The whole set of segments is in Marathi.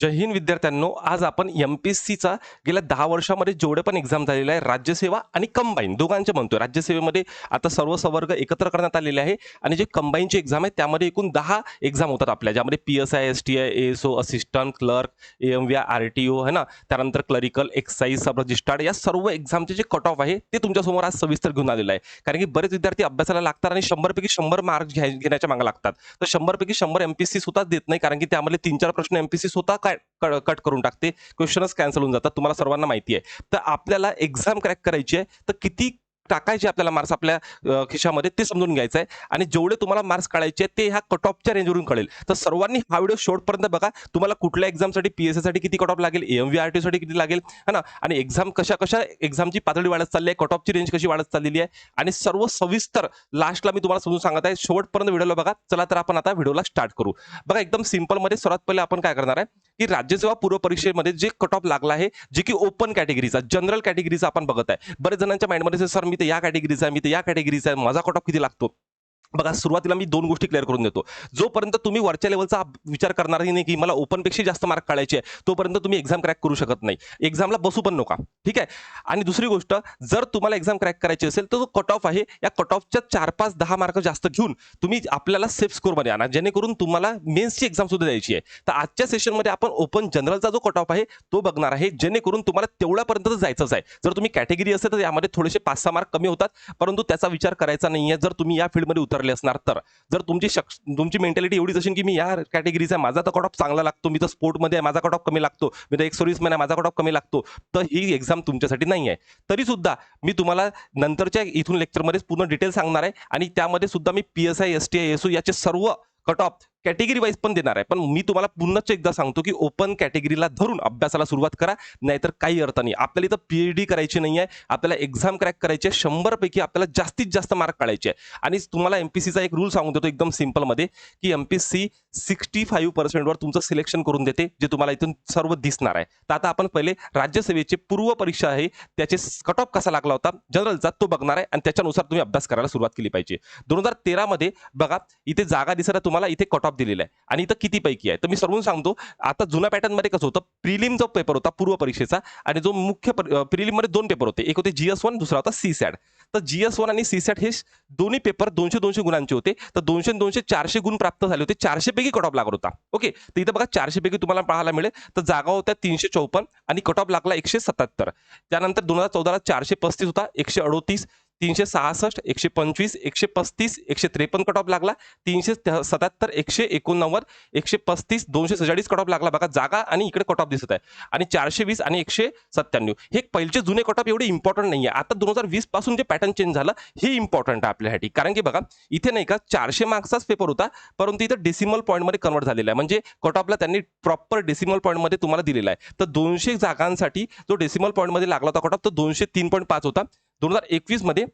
जय हिंद विद्यार्थ्यांनो आज आपण एम पी एस सीचा गेल्या दहा वर्षामध्ये जेवढे पण एक्झाम झालेले आहे राज्यसेवा आणि कंबाईन दोघांचे म्हणतोय. राज्यसेवेमध्ये आता सर्व संवर्ग एकत्र करण्यात आलेले आहे आणि जे कंबाईनची एक्झाम आहे त्यामध्ये एकूण दहा एक्झाम होतात आपल्या. ज्यामध्ये P S I S T I S O assistant clerk A M V R T O है ना? त्यानंतर क्लरिकल एक्साईज सब रजिस्टार्ड या सर्व एक्झामचे जे कट ऑफ आहे ते तुमच्यासमोर आज सविस्तर घेऊन आलेलं आहे. कारण की बरेच विद्यार्थी अभ्यासाला लागतात आणि शंभरपैकी शंभर मार्क्स घ्याय घेण्याच्या मागे लागतात. तर शंभरपैकी शंभर एम पी सी सुद्धा देत नाही कारण की त्यामध्ये तीन चार प्रश्न एम पी सी स्वतः काय कट करून टाकते? क्वेश्चनच कॅन्सल होऊन जातात. तुम्हाला सर्वांना माहिती आहे. तर आपल्याला एक्झाम क्रॅक करायची आहे. तर किती टाकायचे आपल्याला मार्क्स आपल्या खिशामध्ये ते समजून घ्यायचं आहे आणि जेवढे तुम्हाला मार्क्स काढायचे ते ह्या कट ऑफच्या रेंजवरून कळेल. तर सर्वांनी हा व्हिडिओ शेवटपर्यंत बघा. तुम्हाला कुठल्या एक्झामसाठी पी एससाठी किती कट ऑफ लागेल एम व्ही आर टी साठी किती लागेल है ना? आणि एक्झाम कशा कशा एक्झामची पातळी वाढत चालली आहे कट ऑफची रेंज कशी वाढत चाललेली आहे? आणि सर्व सविस्तर लास्टला मी तुम्हाला समजून सांगत आहे. शेवटपर्यंत व्हिडिओला बघा. चला तर आपण आता व्हिडिओला स्टार्ट करू. बघा एकदम सिम्पलमध्ये सर्वात पहिले आपण काय करणार आहे की राज्यसेवा पूर्व परीक्षेमध्ये जे कट ऑफ लागला आहे जे की ओपन कॅटेगरीचा जनरल कॅटेगरीचा आपण बघत आहे. बरेच जणांच्या माइंडमध्ये सर मी तर या कॅटेगरीचा आहे मी तर या कॅटेगरीचा आहे. माझा कट ऑफ किती लागतो? बघा सुरुवातीला मी दोन गोष्टी क्लिअर करून देतो. जोपर्यंत तुम्ही वरच्या लेवलचा विचार करणारही नाही की मला ओपनपेक्षा जास्त मार्क काढायचे आहे तोपर्यंत तुम्ही एक्झाम क्रॅक करू शकत नाही. एक्झामला बसू पण नका. ठीक आहे? आणि दुसरी गोष्ट जर तुम्हाला एक्झाम क्रॅक करायची असेल तर जो कट ऑफ आहे या कट ऑफच्या चार पाच दहा मार्क जास्त घेऊन तुम्ही आपल्याला सेफ स्कोरमध्ये आणा. जेणेकरून तुम्हाला मेन्सची एक्झाम सुद्धा द्यायची आहे. तर आजच्या सेशनमध्ये आपण ओपन जनरलचा जो कट ऑफ आहे तो बघणार आहे. जेणेकरून तुम्हाला तेवढ्यापर्यंत जायचंच आहे. जर तुम्ही कॅटेगरी असेल तर यामध्ये थोडेसे पाच सहा मार्क कमी होतात. परंतु त्याचा विचार करायचा नाही आहे जर तुम्ही या फील्डमध्ये उतर ठरले असणार तर. जर तुमची शक्ष तुमची मेंटॅलिटी एवढीच असेल की मी या कॅटेगरीचा आहे माझा तर कट ऑफ चांगला लागतो मी तर स्पोर्टमध्ये आहे माझा कट ऑफ कमी लागतो मी तर एक सर्व्हिसमॅन आहे माझा कट ऑफ कमी लागतो तर ही एक्झाम तुमच्यासाठी नाही आहे. तरीसुद्धा मी तुम्हाला नंतरच्या इथून लेक्चरमध्ये पूर्ण डिटेल सांगणार आहे आणि त्यामध्ये सुद्धा मी P S I S T I S याचे सर्व कट ऑफ कॅटेगरी वाईज पण देणार आहे. पण मी तुम्हाला पुन्हाच एकदा सांगतो की ओपन कॅटेगरीला धरून अभ्यासाला सुरुवात करा नाहीतर काही अर्थ नाही. आपल्याला इथं पीएचडी करायची नाही आहे आपल्याला एक्झाम क्रॅक करायची आहे शंभरपैकी आपल्याला जास्तीत जास्त मार्क काढायचे आहे. आणि तुम्हाला एमपीसीचा एक रूल सांगून देतो एकदम सिम्पलमध्ये की एमपीसी सिक्स्टी फाईव्ह पर्सेंटवर तुमचं सिलेक्शन करून देते जे तुम्हाला इथून सर्व दिसणार आहे. तर आता आपण पहिले राज्यसेवेची पूर्व परीक्षा आहे त्याचे कट ऑफ कसा लागला होता जनरलचा तो बघणार आहे आणि त्याच्यानुसार तुम्ही अभ्यास करायला सुरुवात केली पाहिजे. दोन हजार तेरामध्ये बघा इथे जागा दिसत तुम्हाला इथे कट ऑफ दिलेला आहे. आणि इथं किती पैकी आहे? तर मी सर्वून सांगतो आता जुन्या पॅटर्नमध्ये कसं होतं प्रिलिम जो पेपर होता पूर्व परीक्षेचा आणि जो मुख्य प्रिलिममध्ये दोन पेपर होते. एक होते जीएस वन दुसरा होता सी सॅड तर जीएस वन आणि सी सॅट हे दोन्ही पेपर दोनशे दोनशे गुणांचे होते. तर दोनशे दोनशे चारशे गुण प्राप्त झाले होते. चारशे पैकी कट ऑफ लागत होता. ओके तर इथं बघा चारशे पैकी तुम्हाला पाहायला मिळेल. तर जागा होत्या तीनशे चौपन्न आणि कट ऑफ लागला एकशे सत्याहत्तर. त्यानंतर दोन हजार चौदाला चारशे पस्तीस होता एकशे अडोतीस. तीनशे सहासष्ट एकशे पंचवीस एकशे पस्तीस एकशे त्रेपन्न कट ऑफ लागला. तीनशे सत्याहत्तर एकशे एकोणनव्वद एकशे पस्तीस दोनशे सत्तेचाळीस कट ऑफ लागला. बघा जागा आणि इकडे कट ऑफ दिसत आहे. आणि चारशे वीस आणि एकशे सत्त्याण्णव. हे पहिलेचे जुने कट ऑफ एवढे इम्पॉर्टंट नाही आहे आता दोन हजार वीसपासून जे पॅटर्न चेंज झालं हे इम्पॉर्टंट आहे आपल्यासाठी. कारण की बघा इथे नाही का चारशे मार्क्सचाच पेपर होता परंतु इथं डेसिमल पॉईंटमध्ये कन्वर्ट झालेला आहे. म्हणजे कट ऑफला त्यांनी प्रॉपर डेसिमल पॉईंटमध्ये तुम्हाला दिलेला आहे. तर दोनशे जागांसाठी जो डेसिमल पॉईंटमध्ये लागला होता कट ऑफ तो दोनशे तीन पॉईंट पाच होता. दोन हजार एकवीसमध्ये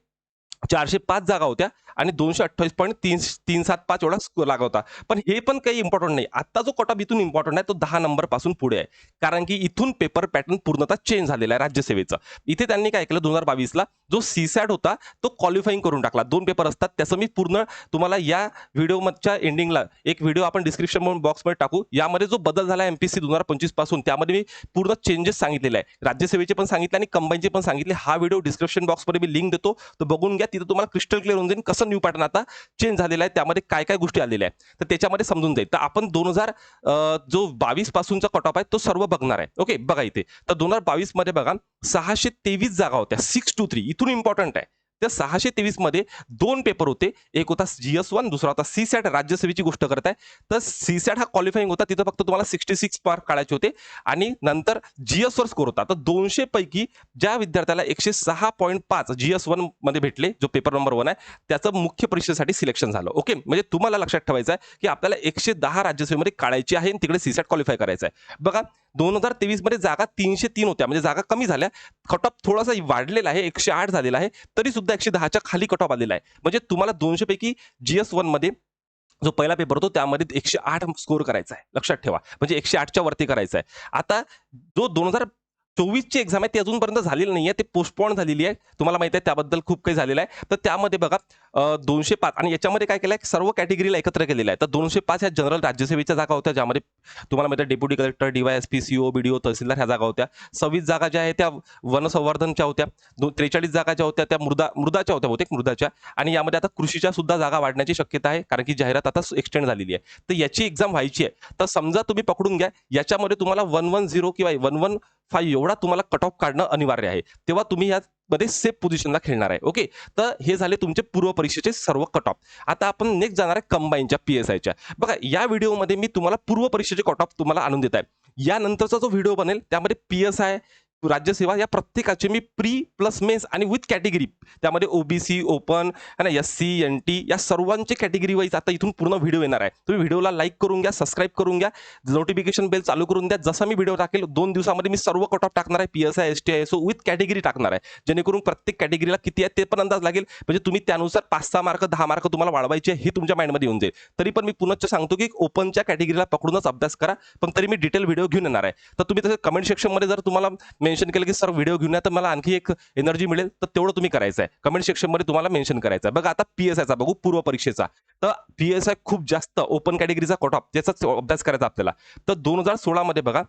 चारशे पाच जागा होत्या आणि दोनशे अठ्ठावीस पॉईंट तीन तीन सात पाच एवढा स्कोर लागला होता. पण हे पण काही इम्पॉर्टंट नाही. आता जो कट ऑफ इथून इम्पॉर्टंट आहे तो दहा नंबरपासून पुढे आहे. कारण की इथून पेपर पॅटर्न पूर्णतः चेंज झालेला आहे राज्यसेवेचं. इथे त्यांनी काय केलं दोन हजार बावीसला जो सीसॅट होता तो क्वालिफाईंग करून टाकला. दोन पेपर असतात त्याचं मी पूर्ण तुम्हाला या व्हिडिओच्या एंडिंगला एक व्हिडिओ आपण डिस्क्रिप्शन बॉक्समध्ये टाकू. यामध्ये जो बदल झाला एमपीसी दोन हजार पंचवीसपासून त्यामध्ये मी पूर्ण चेंजेस सांगितलेले आहे. राज्यसेवेचे पण सांगितले आणि कंबाईनचे पण सांगितले. हा व्हिडिओ डिस्क्रिप्शन बॉक्समध्ये मी लिंक देतो. तो बघून घ्या तिथं तुम्हाला क्रिस्टल क्लिअर होऊन जाईल कसं न्यू पॅटर्न आता चेंज झालेला आहे त्यामध्ये काय काय गोष्टी आलेल्या आहेत. तर त्याच्यामध्ये समजून जाईल. तर आपण दोन हजार जो बावीस पासूनचा कट ऑफ आहे तो सर्व बघणार आहे. ओके बघा इथे. तर दोन हजार बावीसमध्ये बघा सहाशे तेवीस जागा होत्या. सिक्स टू थ्री इथून इम्पॉर्टंट आहे. त्या सहाशे तेवीसमध्ये दोन पेपर होते. एक होता जीएस वन दुसरा होता सी सॅट. राज्यसेवेची गोष्ट करत आहे तर सी सॅट हा क्वालिफाईंग होता. तिथं फक्त तुम्हाला सिक्स्टी सिक्स मार्क काढायचे होते. आणि नंतर जीएस वर स्कोर होता. तर दोनशे पैकी ज्या विद्यार्थ्याला एकशे सहा पॉईंट पाच जीएस वनमध्ये भेटले जो पेपर नंबर वन आहे त्याचं मुख्य परीक्षेसाठी सिलेक्शन झालं. ओके म्हणजे तुम्हाला लक्षात ठेवायचं आहे की आपल्याला एकशे दहा राज्यसेवेमध्ये काढायची आहे आणि तिकडे सी सॅट क्वालिफाय करायचं आहे. बघा दोन हजार तेवीसमध्ये जागा तीनशे तीन होत्या. म्हणजे जागा कमी झाल्या. कट ऑफ थोडासा वाढलेला आहे. एकशे आठ झालेला आहे. तरी सुद्धा एकशे दहाच्या खाली कट ऑफ आलेला आहे. म्हणजे तुम्हाला दोनशे पैकी जीएस वनमध्ये जो पहिला पेपर होतो त्यामध्ये एकशे आठ स्कोर करायचा आहे. लक्षात ठेवा. म्हणजे एकशे आठच्या वरती करायचा आहे. आता जो दोन हजार चोवीसची एक्झाम आहे ती अजूनपर्यंत झालेली नाही आहे ते पोस्टपॉन झालेली आहे. तुम्हाला माहिती आहे त्याबद्दल खूप काही झालेलं आहे. तर त्यामध्ये बघा दोनशे पाच आणि याच्यामध्ये काय केलं आहे सर्व कॅटेगरीला एकत्र केलेलं आहे. तर दोनशे पाच ह्या जनरल राज्यसेवेच्या जागा होत्या ज्यामध्ये तुम्हाला माहिती आहे deputy collector DYSP CO BDO tehsildar ह्या जागा होत्या. सव्वीस जागा ज्या आहेत त्या वनसंवर्धनच्या होत्या. दोन त्रेचाळीस जागा ज्या होत्या त्या मृदा मृदाच्या होत्या बहुतेक मृदाच्या. आणि यामध्ये आता कृषीच्या सुद्धा जागा वाढण्याची शक्यता आहे कारण की जाहिरात आता एक्सटेंड झालेली आहे. तर याची एक्झाम व्हायची आहे. तर समजा तुम्ही पकडून घ्या याच्यामध्ये तुम्हाला वन वन झिरो किंवा वन वन फाईव्ह एवढा तुम्हाला कट ऑफ काढणं अनिवार्य आहे. तेव्हा तुम्ही यामध्ये सेफ पोझिशनला खेळणार आहे. ओके तर हे झाले तुमचे पूर्व परीक्षेचे सर्व कट ऑफ आता आपण नेक्स्ट जाणार आहे कंबाईनच्या पी एस आयच्या बघा या व्हिडिओमध्ये मी तुम्हाला पूर्व परीक्षेचे कट ऑफ तुम्हाला आणून देत आहे. यानंतरचा जो व्हिडिओ बनेल त्यामध्ये पी एस आय राज्यसेवा या प्रत्येकाचे मी प्री प्लस मेन्स आणि विथ कॅटेगरी त्यामध्ये ओबीसी ओपन है ना एस सी एन टी या सर्वांचे कॅटेगरी वाईज आता इथून पूर्ण व्हिडिओ येणार आहे. तुम्ही व्हिडिओला लाईक करून घ्या सबस्क्राईब करून घ्या नोटिफिकेशन बेल चालू करून द्या. जसा मी व्हिडिओ टाकेल दोन दिवसामध्ये मी सर्व कट ऑफ टाकणार आहे P S I S T I S O with category टाकणार आहे. जेणेकरून प्रत्येक कॅटेगरीला किती आहे ते पण अंदाज लागेल. म्हणजे तुम्ही त्यानुसार पाच सहा मार्क दहा मार्क तुम्हाला वाढवायचे हे तुमच्या माइंडमध्ये येऊन जाईल. तरी पण मी पुनश्च सांगतो की ओपनच्या कॅटेगरीला पकडूनच अभ्यास करा पण तरी मी डिटेल व्हिडिओ घेऊन येणार आहे. तर तुम्ही तसं कमेंट सेक्शनमध्ये जर तुम्हाला मेन्शन केलं की सर व्हिडिओ घेऊन तर मला आणखी एक एनर्जी मिळेल. तर तेवढं तुम्ही करायचं आहे. कमेंट सेक्शनमध्ये तुम्हाला मेन्शन करायचं आहे. बघा आता पी एस आयचा बघू पूर्व परीक्षेचा. तर पी एस आय खूप जास्त ओपन कॅटेगरीचा कट ऑफ त्याचाच अभ्यास करायचा आपल्याला. तर दोन हजार सोळामध्ये बघा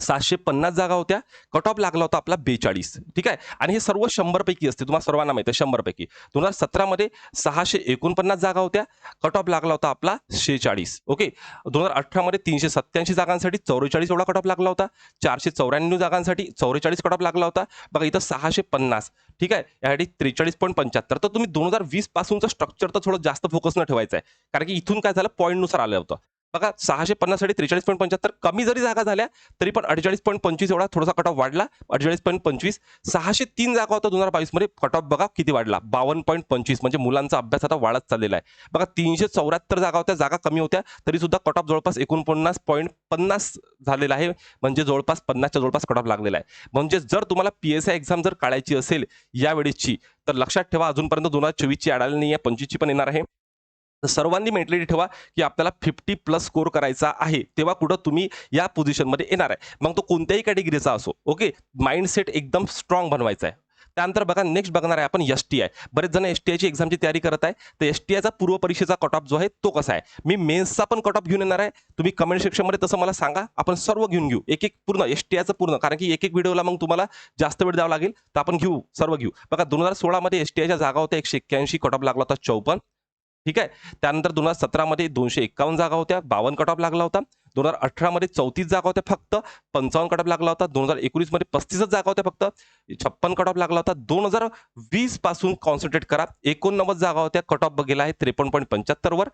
सातशे पन्नास जागा होत्या. कट ऑफ लागला होता आपला बेचाळीस. ठीक आहे? आणि हे सर्व शंभर पैकी असते. तुम्हाला सर्वांना माहिती आहे शंभर पैकी दोन हजार सतरामध्ये सहाशे एकोणपन्नास जागा होत्या. कट ऑफ लागला होता आपला शेचाळीस ओके? दोन हजार अठरामध्ये तीनशे सत्याऐंशी जागांसाठी चौवेचाळीस एवढा कट ऑफ लागला होता. चारशे चौऱ्याण्णव जागांसाठी चौवेचाळीस कट ऑफ लागला होता. बघा इथं सहाशे पन्नास. ठीक आहे? यासाठी त्रेचाळीस पॉईंट पंच्याहत्तर. तर तुम्ही दोन हजार वीस पासूनचं स्ट्रक्चर तर थोडं जास्त फोकस न ठेवायचं आहे कारण की इथून काय झालं? पॉईंटनुसार आलं होतं. बघा सहाशे पन्नाससाठी त्रेचाळीस पॉईंट पंच्याहत्तर कमी जरी जागा झाल्या तरी पण अडेचाळीस पॉईंट पंचवीस एवढा थोडासा कट ऑफ वाढला. अडेचाळीस पॉईंट पंचवीस सहाशे तीन जागा होता दोन हजार बावीसमध्ये कट ऑफ बघा किती वाढला. बावन्न पॉईंट पंचवीस म्हणजे मुलांचा अभ्यास आता वाढत चाललेला आहे. बघा तीनशे चौऱ्याहत्तर जागा होत्या जागा कमी होत्या तरी सुद्धा कट ऑफ जवळपास एकोणपन्नास पॉईंट पन्नास झालेला आहे. म्हणजे जवळपास पन्नासच्या जवळपास कट ऑफ लागलेला आहे. म्हणजे जर तुम्हाला पी एस आय एक्झाम जर काढायची असेल यावेळेसची तर लक्षात ठेवा अजूनपर्यंत दोन हजार चोवीसची आढळली नाही आहे पंचवीसची पण येणार आहे. सर्वांनी मेंटलिटी ठेवा की आपल्याला फिफ्टी प्लस स्कोर करायचा आहे. तेव्हा कुठं तुम्ही या पोझिशनमध्ये येणार आहे. मग तो कोणत्याही कॅटेगरीचा असो ओके माइंडसेट एकदम स्ट्रॉंग बनवायचा आहे. त्यानंतर बघा नेक्स्ट बघणार आहे आपण एस टी आय बरेच जण एस टी आयची एक्झामची तयारी करत आहे. तर एस टी आयचा पूर्व परीक्षेचा कट ऑफ जो आहे तो कसा आहे? मी मेन्सचा पण कट ऑफ घेऊन येणार आहे. तुम्ही कमेंट सेक्शनमध्ये तसं मला सांगा. आपण सर्व घेऊन घेऊ. एक एक पूर्ण एस टी आयचं पूर्ण. कारण की एक एक व्हिडिओला मग तुम्हाला जास्त वेळ द्यावा लागेल. तर आपण घेऊ सर्व घेऊ. बघा दोन हजार सोळामध्ये एस टी आयच्या जागा होत्या एकशे एक्क्याऐंशी कट ऑफ लागला होता चौपन्न. ठीक आहे? त्यानंतर दोन हजार सतरामध्ये दोनशे एक्कावन्न जागा होत्या बावन्न कट ऑफ लागला होता. दोन हजार अठरामध्ये चौतीस जागा होत्या फक्त पंचावन्न कट ऑफ लागला होता. दोन हजार एकोणीसमध्ये पस्तीसच जागा होत्या फक्त छप्पन कट ऑफ लागला होता. दोन हजार वीसपासून कॉन्सन्ट्रेट करा. एकोणनव्वद जागा होत्या कट ऑफ गेला आहे त्रेपन्न पॉईंट पंच्याहत्तरवर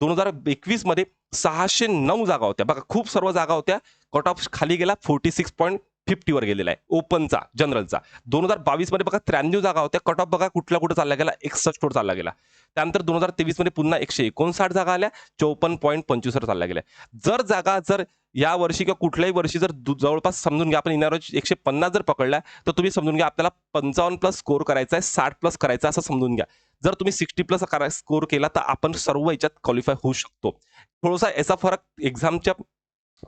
दोन हजार एकवीसमध्ये सहाशे नऊ जागा होत्या. बघा खूप सर्व जागा होत्या. कट ऑफ खाली गेला फोर्टी सिक्स पॉईंट फिफ्टीवर गेलेला आहे. ओपनचा जनरलचा दोन हजार बावीसमध्ये बघा त्र्याण्णव जागा होत्या. कट ऑफ बघा कुठला कुठं चालला गेला? एकसष्टवर चालला गेला. त्यानंतर दोन हजार तेवीसमध्ये पुन्हा एकशे एकोणसाठ जागा आल्या. चौपन्न पॉईंट पंचवीसवर चालल्या गेल्या. जर जागा जर या वर्षी किंवा कुठल्याही वर्षी जर जवळपास समजून घ्या आपण येणार एकशे पन्नास जर पकडला तर तुम्ही समजून घ्या आपल्याला पंचावन्न प्लस स्कोर करायचा आहे साठ प्लस करायचा आहे असं समजून घ्या. जर तुम्ही सिक्स्टी प्लस स्कोर केला तर आपण सर्व याच्यात क्वालिफाय होऊ शकतो. थोडासा याचा फरक एक्झामच्या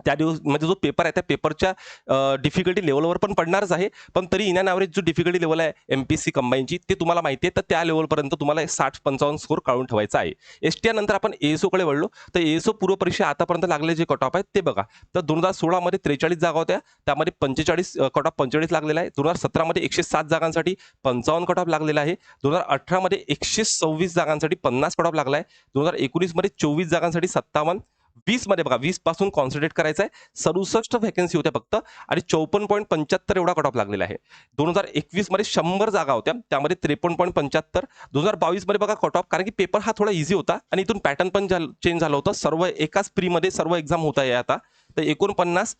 त्या दिवस म्हणजे जो पेपर आहे त्या पेपरच्या डिफिकल्टी लेवलवर पण पडणारच आहे. पण तरी इन अँड ॲव्हरेज जो डिफिकल्टी लेवल आहे एम पी सी कंबाईनची ते तुम्हाला माहिती आहे. तर त्या लेवलपर्यंत तुम्हाला साठ पंचावन्न स्कोर काढून ठेवायचा आहे. एस टी नंतर आपण एएसओकडे वळलो तर एएसओ पूर्व परीक्षा आतापर्यंत लागले जे कट ऑफ आहेत ते बघा. तर दोन हजार सोळामध्ये त्रेचाळीस जागा होत्या त्यामध्ये पंचेचाळीस कट ऑफ पंचेचाळीस लागलेला आहे. दोन हजार सतरामध्ये एकशे सात जागांसाठी पंचावन्न कट ऑफ लागलेला आहे. दोन हजार अठरामध्ये एकशे सव्वीस जागांसाठी पन्नास कट ऑफ लागला आहे. दोन हजार एकोणीसमध्ये चोवीस जागांसाठी सत्तावन्न वीसमध्ये बघा वीसपासून कॉन्सन्ट्रेट करायचं आहे सदुसष्ट व्हॅकन्सी होत्या फक्त आणि चौपन्न पॉईंट पंच्याहत्तर एवढा कट ऑफ लागलेला आहे. दोन हजार एकवीसमध्ये शंभर जागा होत्या त्यामध्ये त्रेपन्न पॉईंट पंच्याहत्तर. दोन हजार बावीसमध्ये बघा कट ऑफ कारण की पेपर हा थोडा इझी होता आणि इथून पॅटर्न पण चेंज झालं होतं. सर्व एकाच प्रीमध्ये सर्व एक्झाम होत आहे आता. तर एकोणपन्नास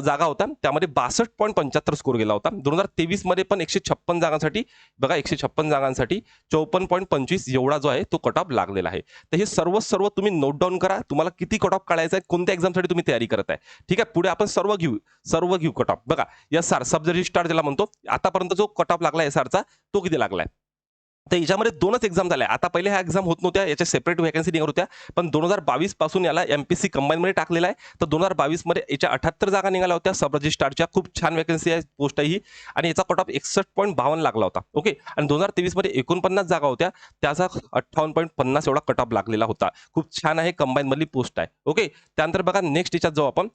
जागा होत्या त्यामध्ये बासष्ट पॉईंट पंच्याहत्तर स्कोर गेला होता. दोन हजार तेवीसमध्ये पण एकशे छप्पन जागांसाठी बघा एकशे छप्पन जागांसाठी चौपन्न पॉईंट पंचवीस एवढा जो आहे तो कट ऑफ लागलेला आहे. तर हे सर्व सर्व तुम्ही नोट डाऊन करा. तुम्हाला किती कट ऑफ काढायचा आहे कोणत्या एक्झामसाठी तुम्ही तयारी करत आहे ठीक आहे पुढे आपण सर्व घेऊ सर्व घेऊ कट ऑफ बघा एस आर सब रजिस्ट्रार ज्याला म्हणतो आतापर्यंत जो कट ऑफ लागला एस आरचा तो किती लागलाय? तर याच्यामध्ये दोनच एक्झाम झाल्या आता पहिले ह्या एक्झाम होत नव्हत्या याच्या सेपरेट व्हॅकन्सी निघत होत्या. पण दोन हजार बावीसपासून याला सी कंबाईनमध्ये टाकलेला आहे. तर दोन हजार बावीसमध्ये याच्या अठ्याहत्तर जागा निघाल्या होत्या. सब रजिस्ट्रारच्या खूप छान व्हॅकन्सी आहे पोस्ट आहे ही. आणि याचा कट ऑफ एकसष्ट पॉईंट बावन्न लागला होता. ओके आणि दोन हजार तेवीसमध्ये एकोणपन्नास जागा होत्या. त्याचा अठ्ठावन्न पॉईंट पन्नास एवढा कट ऑफ लागलेला होता. खूप छान आहे कंबाईन मधली पोस्ट आहे. ओके त्यानंतर बघा नेक्स्ट याच्यात जाऊ आपण.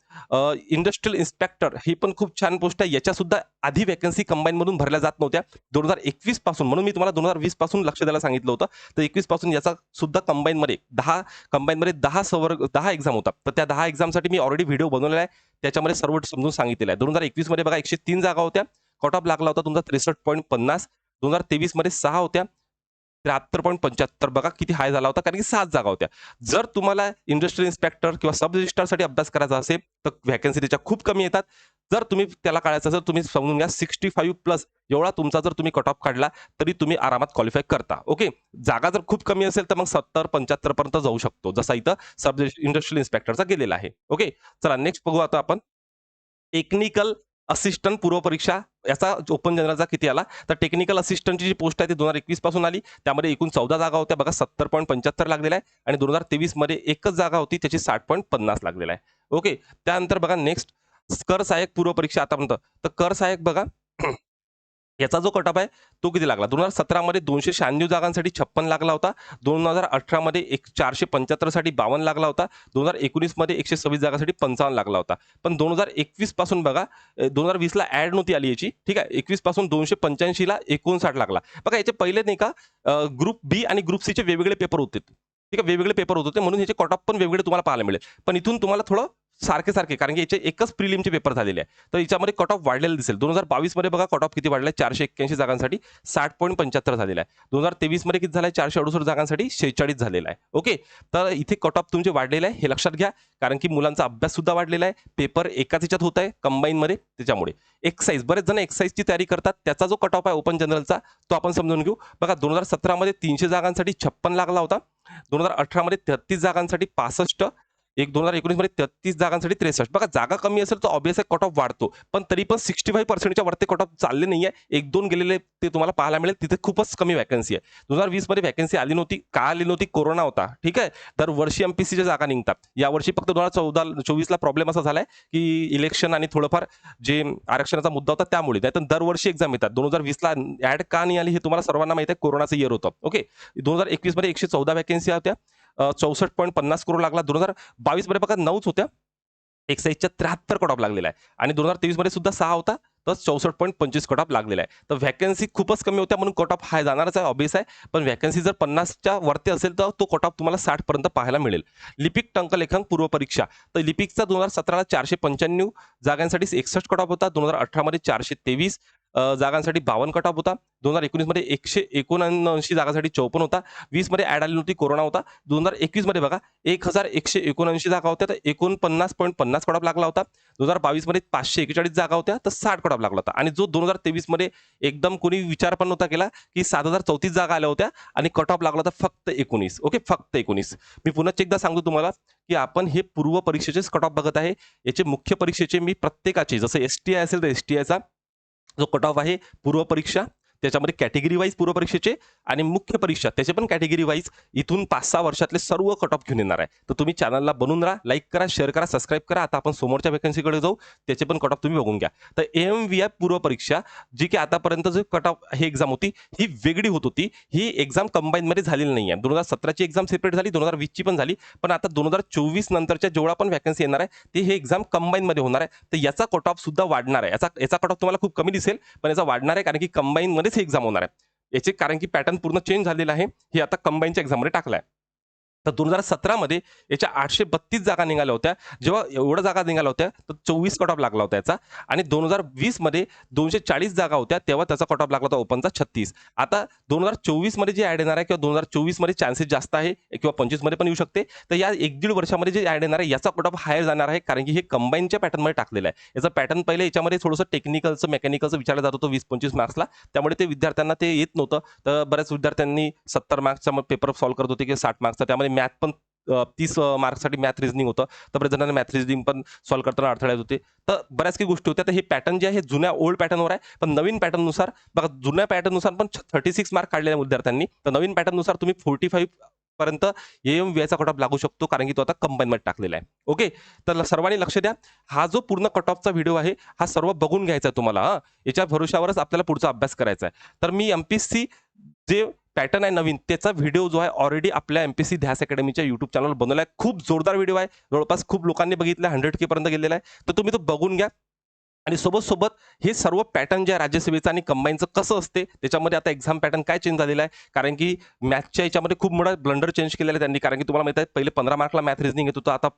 इंडस्ट्रियल इन्स्पेक्टर ही पण खूप छान पोस्ट आहे. याच्या सुद्धा आधी व्हॅकन्सी कंबाईन मधून भरल्या जात नव्हत्या. दोन हजार एकवीसपासून म्हणून मी तुम्हाला दोन हजार वीस पासून लक्ष द्यायला सांगितलं होतं. तर एकवीसपासून याचा सुद्धा कंबाईनमध्ये दहा कंबाईनमध्ये दहा सवर्ग दहा एक्झाम होता तर त्या दहा एक्झामसाठी मी ऑलरेडी व्हिडिओ बनवलेला आहे. त्याच्यामध्ये सर्व समजून सांगितलेलं आहे. दोन हजार एकवीसमध्ये बघा एकशे तीन जागा होत्या. कट ऑफ लागला होता. तुमचा त्रेसष्ट पॉईंट पन्नास. दोन हजार तेवीसमध्ये सहा होत्या. त्र्याहत्तर पॉईंट पंच्याहत्तर बघा किती हाय झाला होता कारण की सात जागा होत्या. जर तुम्हाला इंडस्ट्रियल इन्स्पेक्टर किंवा सब रजिस्ट्रारसाठी अभ्यास करायचा असेल तर व्हॅकन्सी त्याच्या खूप कमी येतात. जर तुम्ही त्याला काढायचं असेल तुम्ही समजून घ्या सिक्स्टी फाईव्ह प्लस एवढा तुमचा जर तुम्ही कट ऑफ काढला तरी तुम्ही आरामात क्वालिफाय करता. ओके जागा जर खूप कमी असेल तर मग सत्तर पंच्याहत्तर पर्यंत जाऊ शकतो जसा इथं सब इंडस्ट्रियल इन्स्पेक्टरचा गेलेला आहे. ओके चला नेक्स्ट बघू आता आपण. टेक्निकल असिस्टंट पूर्वपरीक्षा याचा ओपन जनरलचा किती आला तर टेक्निकल असिस्टंटची जी पोस्ट आहे ती दोन हजार एकवीसपासून आली. त्यामध्ये एकूण चौदा जागा होत्या. बघा सत्तर पॉईंट पंच्याहत्तर लागलेला आहे. आणि दोन हजार तेवीसमध्ये एकच जागा होती त्याची साठ पॉईंट पन्नास लागलेला आहे. ओके त्यानंतर बघा नेक्स्ट कर सहाय्यक पूर्व परीक्षा आतापर्यंत. तर कर सहाय्यक बघा याचा जो कटअप आहे तो किती लागला? दोन हजार सतरामध्ये दोनशे शहाण्णव जागांसाठी छप्पन लागला होता. दोन हजार अठरामध्ये एक चारशे पंच्याहत्तरसाठी बावन्न लागला होता. दोन हजार एकोणीसमध्ये एकशे सव्वीस जागासाठी पंचावन्न लागला होता. पण दोन हजार एकवीसपासून बघा दोन हजार वीसला ॲड नव्हती आली याची. ठीक आहे एकवीसपासून दोनशे पंच्याऐंशीला एकोणसाठ लागला. बघा याचे पहिले नाही का ग्रुप बी आणि ग्रुप सीचे वेगवेगळे पेपर होते. ठीक आहे वेगवेगळे पेपर होत होते म्हणून ह्याचे कट ऑफ पण वेगवेगळे तुम्हाला पाहायला मिळेल. पण इथून तुम्हाला थोडं सारखे सारखे कारण की याचे एकच प्रिलिमचे पेपर झालेले आहे तर याच्यामध्ये कट ऑफ वाढलेला दिसेल. दोन हजार बावीसमध्ये बघा कट ऑफ किती आहे चारशे एक्क्याऐंशी जागांसाठी साठ पॉईंट पंच्याहत्तर झालेला आहे. दोन हजार तेवीसमध्ये किती झालाय? चारशे अडुसष्ट जागांसाठी शेहेचाळीस झालेला आहे. ओके? तर इथे कट ऑफ तुमचे वाढलेले आहे हे लक्षात घ्या. कारण की मुलांचा अभ्यास सुद्धा वाढलेला आहे. पेपर एकाच याच्यात होत आहे कंबाईनमध्ये त्याच्यामुळे. एक्साईज बरेच जण एक्साईजची तयारी करतात. त्याचा जो कट ऑफ आहे ओपन जनरलचा तो आपण समजून घेऊ. बघा दोन हजार सतरामध्ये तीनशे जागांसाठी छप्पन लागला होता. दोन हजार अठरामध्ये तेहतीस जागांसाठी पासष्ट एक दोन हजार एकोणीसमध्ये तेहतीस जागांसाठी त्रेसष्ट. बघा जागा कमी असेल तर ऑब्वियस कट ऑफ वाढतो. पण तरी पण सिक्स्टी फाईव्ह पर्सेंटच्या वरती कट ऑफ चालले नाही आहे. एक दोन गेलेले ते तुम्हाला पाहायला मिळेल. तिथे खूपच कमी वॅकन्सी आहे. दोन हजार वीसमध्ये वॅकन्सी आली नव्हती का आली नव्हती? कोरोना होता. ठीक आहे? तर वर्षी एमपीसीच्या जागा निघतात. यावर्षी फक्त दोन हजार चौदा चोवीसला प्रॉब्लेम असा झालाय की इलेक्शन आणि थोडंफार जे आरक्षणाचा मुद्दा होता त्यामुळे. नाही तर दरवर्षी एक्झाम येतात. दोन हजार वीसला ऍड का नाही आली हे तुम्हाला सर्वांना माहिती आहे. कोरोनाचं इयर होतं. ओके दोन हजार एकवीसमध्ये एकशे चौदा वॅकन्सी होत्या. चौसष्ट पॉईंट पन्नास करोड लागला. दोन हजार बावीसमध्ये बघा नऊच होत्या. एक्साईजच्या त्र्याहत्तर कट ऑफ लागलेला आहे. आणि दोन हजार तेवीसमध्ये सुद्धा सहा होता. तर चौसष्ट पॉईंट पंचवीस कट ऑफ लागलेला आहे. तर व्हॅकन्सी खूपच कमी होत्या म्हणून कट ऑफ हाय जाणारच आहे ऑबियस आहे. पण व्हॅकन्सी जर पन्नासच्या वरती असेल तर तो कट ऑफ तुम्हाला साठपर्यंत पाहायला मिळेल. लिपिक टंकलेखन पूर्वपरीक्षा तर लिपिकचा दोन हजार सतराला चारशे पंच्याण्णव जागांसाठी एकसष्ट कट ऑफ होता. दोन हजार अठरामध्ये चारशे तेवीस. जागांसाठी बावन्न कट ऑफ होता. दोन हजार एकोणीसमध्ये एकशे एकोणऐंशी जागासाठी चौपन्न होता. वीसमध्ये ॲड आली नव्हती कोरोना होता. दोन हजार एकवीसमध्ये बघा एक हजार एकशे एकोणऐंशी जागा होत्या तर एकोणपन्नास पॉईंट पन्नास कट ऑफ लागला होता. दोन हजार बावीसमध्ये पाचशे एकेचाळीस जागा होत्या तर साठ कट ऑफ लागला होता. आणि जो दोन हजार तेवीसमध्ये एकदम कोणी विचार पण नव्हता केला की सात हजार चौतीस जागा आल्या होत्या आणि कट ऑफ लागला होता फक्त एकोणीस. ओके? फक्त एकोणीस. मी पुन्हा एकदा सांगतो तुम्हाला की आपण हे पूर्व परीक्षेचेच कट ऑफ बघत आहे. याचे मुख्य परीक्षेचे मी प्रत्येकाचे जसं एस टी आय असेल तर एस टी आयचा जो कट ऑफ आहे पूर्व परीक्षा त्याच्यामध्ये कॅटेगरी वाईज पूर्व परीक्षेचे आणि मुख्य परीक्षा त्याचे पण कॅटेगरी वाईज इथून पाच सहा वर्षातले सर्व कट ऑफ घेऊन येणार आहे. तर तुम्ही चॅनलला बनवून राहा लाईक करा शेअर करा सबस्क्राईब करा. आता आपण समोरच्या वेकन्सीकडे जाऊ त्याचे पण कट ऑफ तुम्ही बघून घ्या. तर एम व्ही आय पूर्व परीक्षा जी की आतापर्यंत जो कट ऑफ ही एक्झाम होती ही वेगळी होत होती. ही एक्झाम कंबाईनमध्ये झालेली नाही आहे दोन हजार सतराची एक्झाम सेपरेट झाली दोन हजार वीसची पण झाली पण आता दोन हजार चोवीस नंतरच्या जेवढा पण वॅकन्सी येणार आहे ते हे एक्झाम कंबाईनमध्ये होणार आहे. तर याचा कट ऑफ सुद्धा वाढणार आहे. याचा याचा कट ऑफ तुम्हाला खूप कमी दिसेल पण याचा वाढणार आहे कारण की कंबाईनमध्ये कंबाईनमध्येच ही एक्झाम होणार आहे. याचे कारण की पॅटर्न पूर्ण चेंज झालेला आहे. हे आता कंबाईनच्या एक्झाममध्ये टाकलाय. तर दोन हजार सतरामध्ये याच्या आठशे बत्तीस जागा निघाल्या होत्या. जेव्हा एवढ्या जागा निघाल्या होत्या तर चोवीस कट ऑफ लागला होता याचा. आणि दोन हजार वीसमध्ये दोनशे चाळीस जागा होत्या तेव्हा त्याचा कट ऑफ लागला होता ओपनचा छत्तीस. आता दोन हजार चोवीसमध्ये जे ॲड येणार आहे किंवा दोन हजार चोवीसमध्ये चान्सेस जास्त आहे किंवा पंचवीसमध्ये पण येऊ शकते तर या एक दीड वर्षामध्ये जे ॲड येणार आहे याचा कट ऑफ हायर जाणार आहे कारण की हे कंबाईनच्या पॅटर्नमध्ये टाकलेलं आहे. याचं पॅटर्न पहिले याच्यामध्ये थोडंसं टेक्निकलचं मेकॅनिकलचं विचारलं जात होतं वीस पंचवीस मार्क्सला त्यामुळे ते विद्यार्थ्यांना ते येत नव्हतं. तर बऱ्याच विद्यार्थ्यांनी सत्तर मार्क्सचा पेपर सॉल्व्ह करत होते की साठ मार्क्सचा त्यामध्ये मॅथ पण तीस मार्क्ससाठी मॅथ रिझनिंग होतं. तर बऱ्याच जणांना मॅथ रिझनिंग पण सॉल्व्ह करताना अडथळ्यात होते. तर बऱ्याच काही गोष्टी होत्या. तर हे पॅटर्न जे आहे हे जुन्या ओल्ड पॅटर्नवर आहे. पण नवीन पॅटर्ननुसार बघा जुन्या पॅटर्ननुसार पण थर्टी सिक्स मार्क काढलेल्या विद्यार्थ्यांनी. तर नवीन पॅटर्ननुसार तुम्ही फोर्टी फाईव्ह पर्यंत एम व्हीचा कट ऑफ लागू शकतो. कारण की तो आता कंबाईनमध्ये टाकलेला आहे. ओके तर सर्वांनी लक्ष द्या. हा जो पूर्ण कट ऑफचा व्हिडिओ आहे हा सर्व बघून घ्यायचा आहे तुम्हाला हां. याच्या भरोशावरच आपल्याला पुढचा अभ्यास करायचा आहे. तर मी एम पी सी जे पॅटर्न आहे नवीन. त्याचा व्हिडिओ जो आहे ऑलरेडी आपल्या एम पी सी ध्यास अकॅडमीच्या युट्यूब चॅनलवर बनवला आहे. खूप जोरदार व्हिडिओ आहे. जवळपास खूप लोकांनी बघितला हंड्रेड केपर्यंत गेलेला आहे. तर तुम्ही तो बघून घ्या. आणि सोबत सोबत हे सर्व पॅटर्न जे आहे राज्यसेवेचं आणि कंबाईनचं कसं असते त्याच्यामध्ये आता एक्झाम पॅटर्न काय चेंज झालेला आहे? कारण की मॅथच्या याच्यामध्ये खूप मोठा ब्लंडर चेंज केलेला आहे त्यांनी. कारण की तुम्हाला माहिती आहे पहिले पंधरा मार्कला मॅथ रिझनिंग येत होतं आता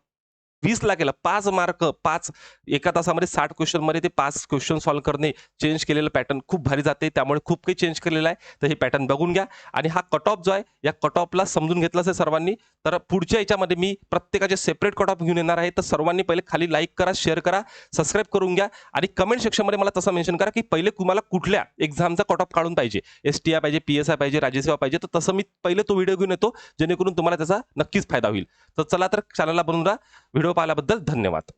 वीसला केलं. पाच मार्क पाच एका तासामध्ये साठ क्वेश्चनमध्ये ते पाच क्वेश्चन सॉल्व्ह करणे चेंज केलेलं पॅटर्न खूप भारी जाते. त्यामुळे खूप काही चेंज केलेलं आहे. तर हे पॅटर्न बघून घ्या. आणि हा कट ऑफ जो आहे या कट ऑफला समजून घेतलं असेल सर्वांनी तर पुढच्या याच्यामध्ये मी प्रत्येकाचे सेपरेट कट ऑफ घेऊन येणार आहे. तर सर्वांनी पहिले खाली लाईक करा शेअर करा सबस्क्राईब करून घ्या. आणि कमेंट सेक्शनमध्ये मला तसं मेन्शन करा की पहिले तुम्हाला कुठल्या एक्झामचा कट ऑफ काढून पाहिजे. एस टी आय पाहिजे पी एस आय पाहिजे राज्यसेवा पाहिजे तर तसं मी पहिले तो व्हिडिओ घेऊन येतो जेणेकरून तुम्हाला त्याचा नक्कीच फायदा होईल. तर चला तर चॅनलला बनवून राहा. व्हिडिओ पाहिल्याबद्दल धन्यवाद.